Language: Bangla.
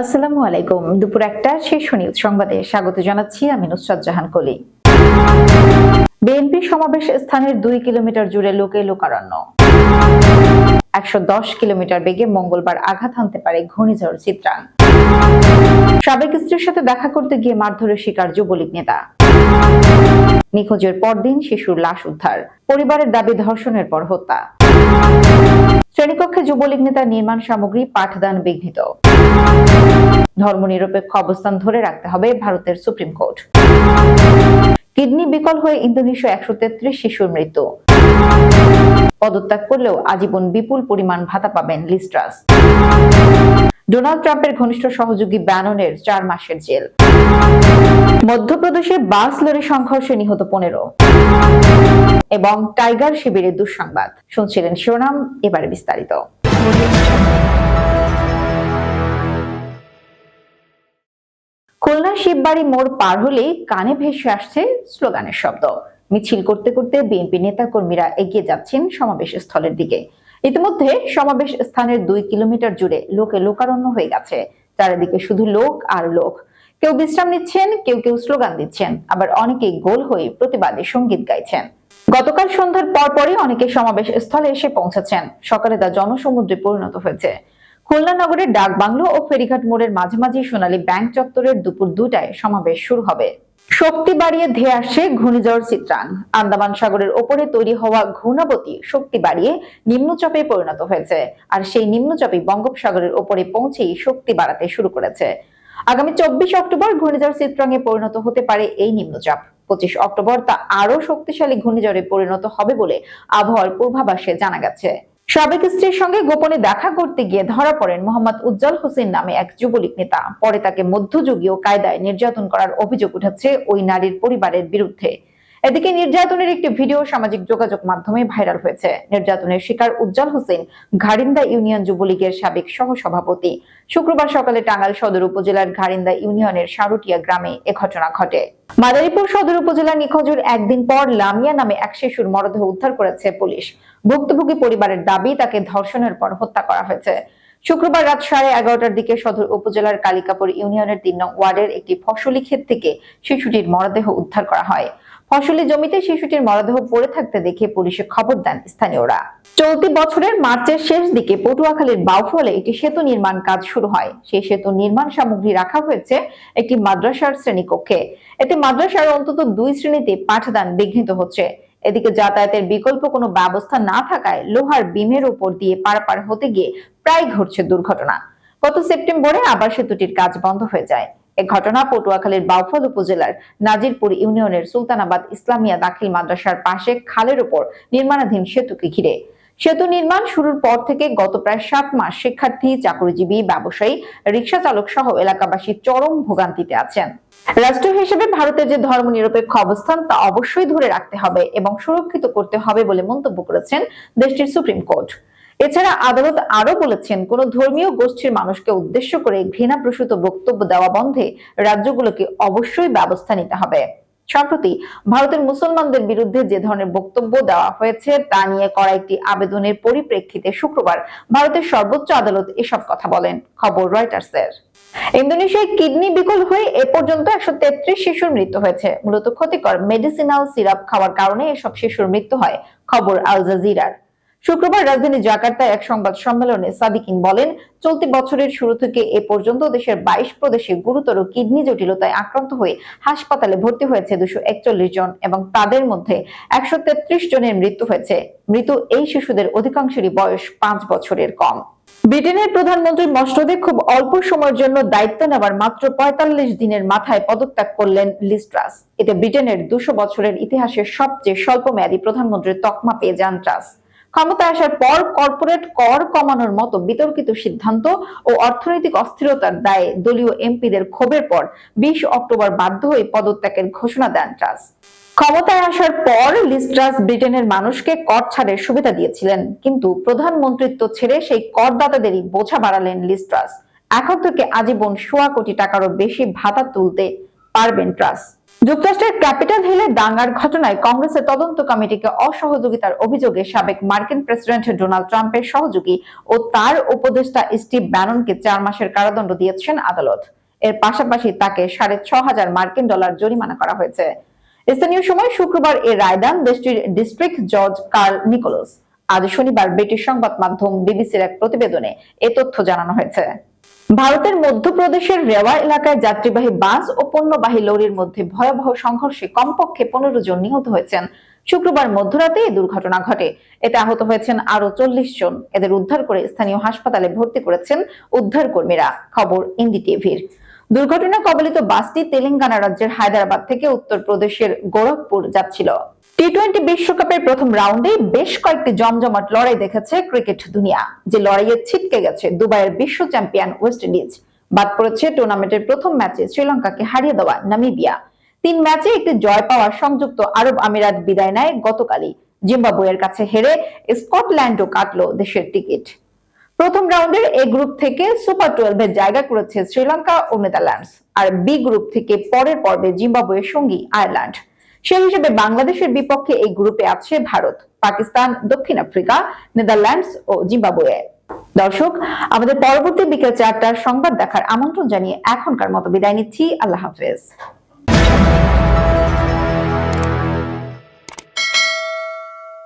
আসসালামু আলাইকুম। দুপুর একটা শেষ নিউজ সংবাদে স্বাগত জানাচ্ছি আমি নুসরাত জাহান কলি বিএনপি সমাবেশ স্থানের দুই কিলোমিটার জুড়ে লোকে লোকারণ্য। একশো দশ কিলোমিটার বেগে মঙ্গলবার আঘাত হানতে পারে ঘূর্ণিঝড় চিত্রাং। সাবেক স্ত্রীর সাথে দেখা করতে গিয়ে মারধরের শিকার যুবলীগ নেতা। নিখোঁজের পরদিন শিশুর লাশ উদ্ধার, পরিবারের দাবি ধর্ষণের পর হত্যা। শ্রেণীকক্ষে যুবলীগ নেতার নির্মাণ সামগ্রী পাঠদান বিঘ্নিত। ধর্মনিরপেক্ষ অবস্থান ধরে রাখতে হবে ভারতের সুপ্রিম কোর্ট। কিডনি বিকল হয়ে ইন্দোনেশিয়া একশো তেত্রিশ শিশুর মৃত্যু। পদত্যাগ করলেও আজীবন বিপুল পরিমাণ ভাতা পাবেন লিস্ট্রাস ডোনাল্ড ট্রাম্পের ঘনিষ্ঠ সহযোগী ব্যাননের চার মাসের জেল। মধ্যপ্রদেশে বাস লরি সংঘর্ষে নিহত পনেরো। এবং টাইগার শিবিরের দুঃসংবাদ। শুনছিলেন শিরোনাম, এবারে বিস্তারিত। খুলনা শিববাড়ি মোড় পার হলেই কানে ভেসে আসছে স্লোগানের শব্দ। মিছিল করতে করতে বিএনপি নেতাকর্মীরা এগিয়ে যাচ্ছেন সমাবেশ স্থলের দিকে। ইতিমধ্যে সমাবেশ স্থানের দুই কিলোমিটার জুড়ে লোকে লোকারণ্য হয়ে গেছে। চারিদিকে শুধু লোক আর লোক। কেউ বিশ্রাম নিচ্ছেন, কেউ কেউ স্লোগান দিচ্ছেন। আবার অনেকেই গোল হয়ে প্রতিবাদে সংগীত গাইছেন। গতকাল সন্ধ্যার পরপরই অনেকে সমাবেশ স্থলে এসে পৌঁছেছেন। সকালে তা জনসমুদ্রে পরিণত হয়েছে। খুলনা নগরের ডাক বাংলো ও ফেরিঘাট মোড়ের মাঝামাঝি সোনালী ব্যাংক চত্বরের দুপুর দুটায় সমাবেশ শুরু হবে। শক্তি বাড়িয়ে ধেয়ে আসছে ঘূর্ণিঝড় চিত্রাং। আন্দামান সাগরের ওপরে তৈরি হওয়া ঘূর্ণাবতী শক্তি বাড়িয়ে নিম্নচাপে পরিণত হয়েছে, আর সেই নিম্নচাপই বঙ্গোপসাগরের ওপরে পৌঁছেই শক্তি বাড়াতে শুরু করেছে। আগামী চব্বিশ অক্টোবর ঘূর্ণিঝড় চিত্রাঙ্গে পরিণত হতে পারে এই নিম্নচাপ। পঁচিশ অক্টোবর তা আরও শক্তিশালী ঘূর্ণিঝড়ে পরিণত হবে বলে আবহাওয়ার পূর্বাভাসে জানা গেছে। সাবেক স্ত্রীর সঙ্গে গোপনে দেখা করতে গিয়ে ধরা পড়েন মোহাম্মদ উজ্জ্বল হোসেন নামে এক যুবলীগ নেতা। পরে তাকে মধ্যযুগীয় কায়দায় নির্যাতন করার অভিযোগ উঠেছে ওই নারীর পরিবারের বিরুদ্ধে। এদিকে নির্যাতনের একটি ভিডিও সামাজিক যোগাযোগ মাধ্যমে ভাইরাল হয়েছে। নির্যাতনের শিকার উজ্জ্বল হোসেন ঘারিন্দা ইউনিয়ন যুবলীগের সাবেক সহসভাপতি। শুক্রবার সকালে টাঙ্গাইল সদর উপজেলার ঘারিন্দা ইউনিয়নের সারুটিয়া গ্রামে এ ঘটনা ঘটে। মাদারীপুর সদর উপজেলার নিখোঁজের একদিন পর লামিয়া নামে এক শিশুর মরদেহ উদ্ধার করেছে পুলিশ। ভুক্তভোগী পরিবারের দাবি, তাকে ধর্ষণের পর হত্যা করা হয়েছে। শুক্রবার রাত সাড়ে এগারোটার দিকে সদর উপজেলার কালিকাপুর ইউনিয়নের তিন নং ওয়ার্ডের একটি ফসলি ক্ষেত থেকে শিশুটির মরদেহ উদ্ধার করা হয়। ফসলি জমিতে শিশুটির মরদেহ পড়ে থাকতে দেখে পুলিশে খবর দেন স্থানীয়রা। চলতি বছরের মার্চের শেষ দিকে পটুয়াখালীর বাউফলে একটি সেতু নির্মাণ কাজ শুরু হয়। সেই সেতু নির্মাণ সামগ্রী রাখা হয়েছে একটি মাদ্রাসার শ্রেণীকক্ষে। এতে মাদ্রাসার অন্তত দুই শ্রেণীতে পাঠদান বিঘ্নিত হচ্ছে। এদিকে যাতায়াতের বিকল্প কোনো ব্যবস্থা না থাকায় লোহার বিমের উপর দিয়ে পারাপার হতে গিয়ে প্রায় ঘটছে দুর্ঘটনা। গত সেপ্টেম্বরে আবার সেতুটির কাজ বন্ধ হয়ে যায়। এ ঘটনা পটুয়াখালীর বাউফল উপজেলার নাজিরপুর ইউনিয়নের সুলতানাবাদ ইসলামিয়া দাখিল মাদ্রাসার পাশে খালের উপর নির্মাণাধীন সেতুকে ঘিরে। সেতু নির্মাণ শুরুর পর থেকে গত প্রায় সাত মাস শিক্ষার্থী, চাকরিজীবী, ব্যবসায়ী রিক্সা চালক সহ এলাকাবাসী চরম ভোগান্তিতে আছেন। রাষ্ট্র হিসেবে ভারতের যে ধর্মনিরপেক্ষ অবস্থান তা অবশ্যই ধরে রাখতে হবে এবং সুরক্ষিত করতে হবে বলে মন্তব্য করেছেন দেশটির সুপ্রিম কোর্ট। এছাড়া আদালত আরও বলেছেন, কোন ধর্মীয় গোষ্ঠীর মানুষকে উদ্দেশ্য করে ঘৃণাপ্রসূত বক্তব্য দেওয়া বন্ধে রাজ্যগুলোকে অবশ্যই ব্যবস্থা নিতে হবে। সম্প্রতি ভারতের মুসলমানদের বিরুদ্ধে যে ধরনের বক্তব্য দেওয়া হয়েছে, তা নিয়ে করা একটি আবেদনের পরিপ্রেক্ষিতে শুক্রবার ভারতের সর্বোচ্চ আদালত এসব কথা বলেন। খবর রয়টার্সের। ইন্দোনেশিয়ায় কিডনি বিকল হয়ে এ পর্যন্ত একশো তেত্রিশ শিশুর মৃত্যু হয়েছে। মূলত ক্ষতিকর মেডিসিনাল সিরাপ খাওয়ার কারণে এসব শিশুর মৃত্যু হয়, খবর আল জাজিরার। শুক্রবার রাজধানী জাকার্তায় এক সংবাদ সম্মেলনে সাদিকিন বলেন, চলতি বছরের শুরু থেকে এ পর্যন্ত দেশের বাইশ প্রদেশে গুরুতর কিডনি জটিলতায় আক্রান্ত হয়ে হাসপাতালে ভর্তি হয়েছে দুশো একচল্লিশ জন এবং তাদের মধ্যে একশো তেত্রিশ জনের মৃত্যু হয়েছে। মৃত এই শিশুদের অধিকাংশেরই বয়স পাঁচ বছরের কম। ব্রিটেনের প্রধানমন্ত্রী মসনদে খুব অল্প সময়ের জন্য দায়িত্ব নেওয়ার মাত্র পঁয়তাল্লিশ দিনের মাথায় পদত্যাগ করলেন লিস্ট্রাস এতে ব্রিটেনের দুশো বছরের ইতিহাসের সবচেয়ে স্বল্প মেয়াদী প্রধানমন্ত্রীর তকমা পেয়ে যান ট্রাস। ক্ষমতায় আসার পর কর্পোরেট কর কমানোর মতো বিতর্কিত সিদ্ধান্ত ও অর্থনৈতিক অস্থিরতার দায়ে দলীয় এমপিদের ক্ষোভের পর বিশ অক্টোবর বাধ্য হয়ে পদত্যাগের ঘোষণা দেন ট্রাস ক্ষমতায় আসার পর লিস্ট্রাস ব্রিটেনের মানুষকে কর ছাড়ের সুবিধা দিয়েছিলেন, কিন্তু প্রধানমন্ত্রিত্ব ছেড়ে সেই করদাতাদেরই বোঝা বাড়ালেন লিস্ট্রাস এখন থেকে আজীবন সোয়া কোটি টাকারও বেশি ভাতা তুলতে পারবেন ট্রাস যুক্তরাষ্ট্রের ক্যাপিটাল হিলে দাঙ্গার ঘটনায় কংগ্রেসের তদন্ত কমিটিকে অসহযোগিতার অভিযোগে সাবেক মার্কিন প্রেসিডেন্ট ডোনাল্ড ট্রাম্পের সহযোগী ও তার উপদেষ্টা স্টিভ ব্যাননকে চার মাসের কারাদণ্ড দিয়েছেন আদালত। এর পাশাপাশি তাকে সাড়ে ছ হাজার মার্কিন ডলার জরিমানা করা হয়েছে। স্থানীয় সময় শুক্রবার এ রায় দেন দেশটির ডিস্ট্রিক্ট জজ কার্ল নিকোলস। আজ শনিবার ব্রিটিশ সংবাদ মাধ্যম বিবিসির এক প্রতিবেদনে এ তথ্য জানানো হয়েছে। ভারতের মধ্যপ্রদেশের রেওয়া এলাকায় যাত্রীবাহী বাস ও পণ্যবাহী লরির মধ্যে ভয়াবহ সংঘর্ষে কমপক্ষে পনেরো জন নিহত হয়েছেন। শুক্রবার মধ্যরাতে এই দুর্ঘটনা ঘটে। এতে আহত হয়েছেন আরও চল্লিশ জন। এদের উদ্ধার করে স্থানীয় হাসপাতালে ভর্তি করেছেন উদ্ধার কর্মীরা খবর ইন্ডি টিভির দুর্ঘটনা কবলিত বাসটি তেলেঙ্গানা রাজ্যের হায়দ্রাবাদ থেকে উত্তরপ্রদেশের গোরখপুর যাচ্ছিল। টি টোয়েন্টি বিশ্বকাপের প্রথম রাউন্ডে বেশ কয়েকটি জমজমাট লড়াই দেখেছে ক্রিকেট দুনিয়া। যে লড়াইয়ে ছিটকে গেছে দুবাইয়ের বিশ্ব চ্যাম্পিয়ন ওয়েস্ট ইন্ডিজ। বাদ পড়েছে টুর্নামেন্টের প্রথম ম্যাচে শ্রীলঙ্কাকে হারিয়ে দেওয়া নামিবিয়া। তিন ম্যাচে একটি জয় পাওয়া সংযুক্ত আরব আমিরাত বিদায় নেয় গতকালই। জিম্বাবুয়ের কাছে হেরে স্কটল্যান্ডও কাটলো দেশের টিকিট। প্রথম রাউন্ডের এ গ্রুপ থেকে সুপার টুয়েলভে জায়গা করেছে শ্রীলঙ্কা ও নেদারল্যান্ডস, আর বি গ্রুপ থেকে পরের পর্বে জিম্বাবুয়ের সঙ্গী আয়ারল্যান্ড। সেই হিসেবে বাংলাদেশের বিপক্ষে এই গ্রুপে আছে ভারত, পাকিস্তান, দক্ষিণ আফ্রিকা, নেদারল্যান্ডস ও জিম্বাবুয়ে। দর্শক, আমাদের পরবর্তী বিকেল চারটার সংবাদ দেখার আমন্ত্রণ জানিয়ে এখনকার মতো বিদায় নিচ্ছি। আল্লাহ হাফেজ।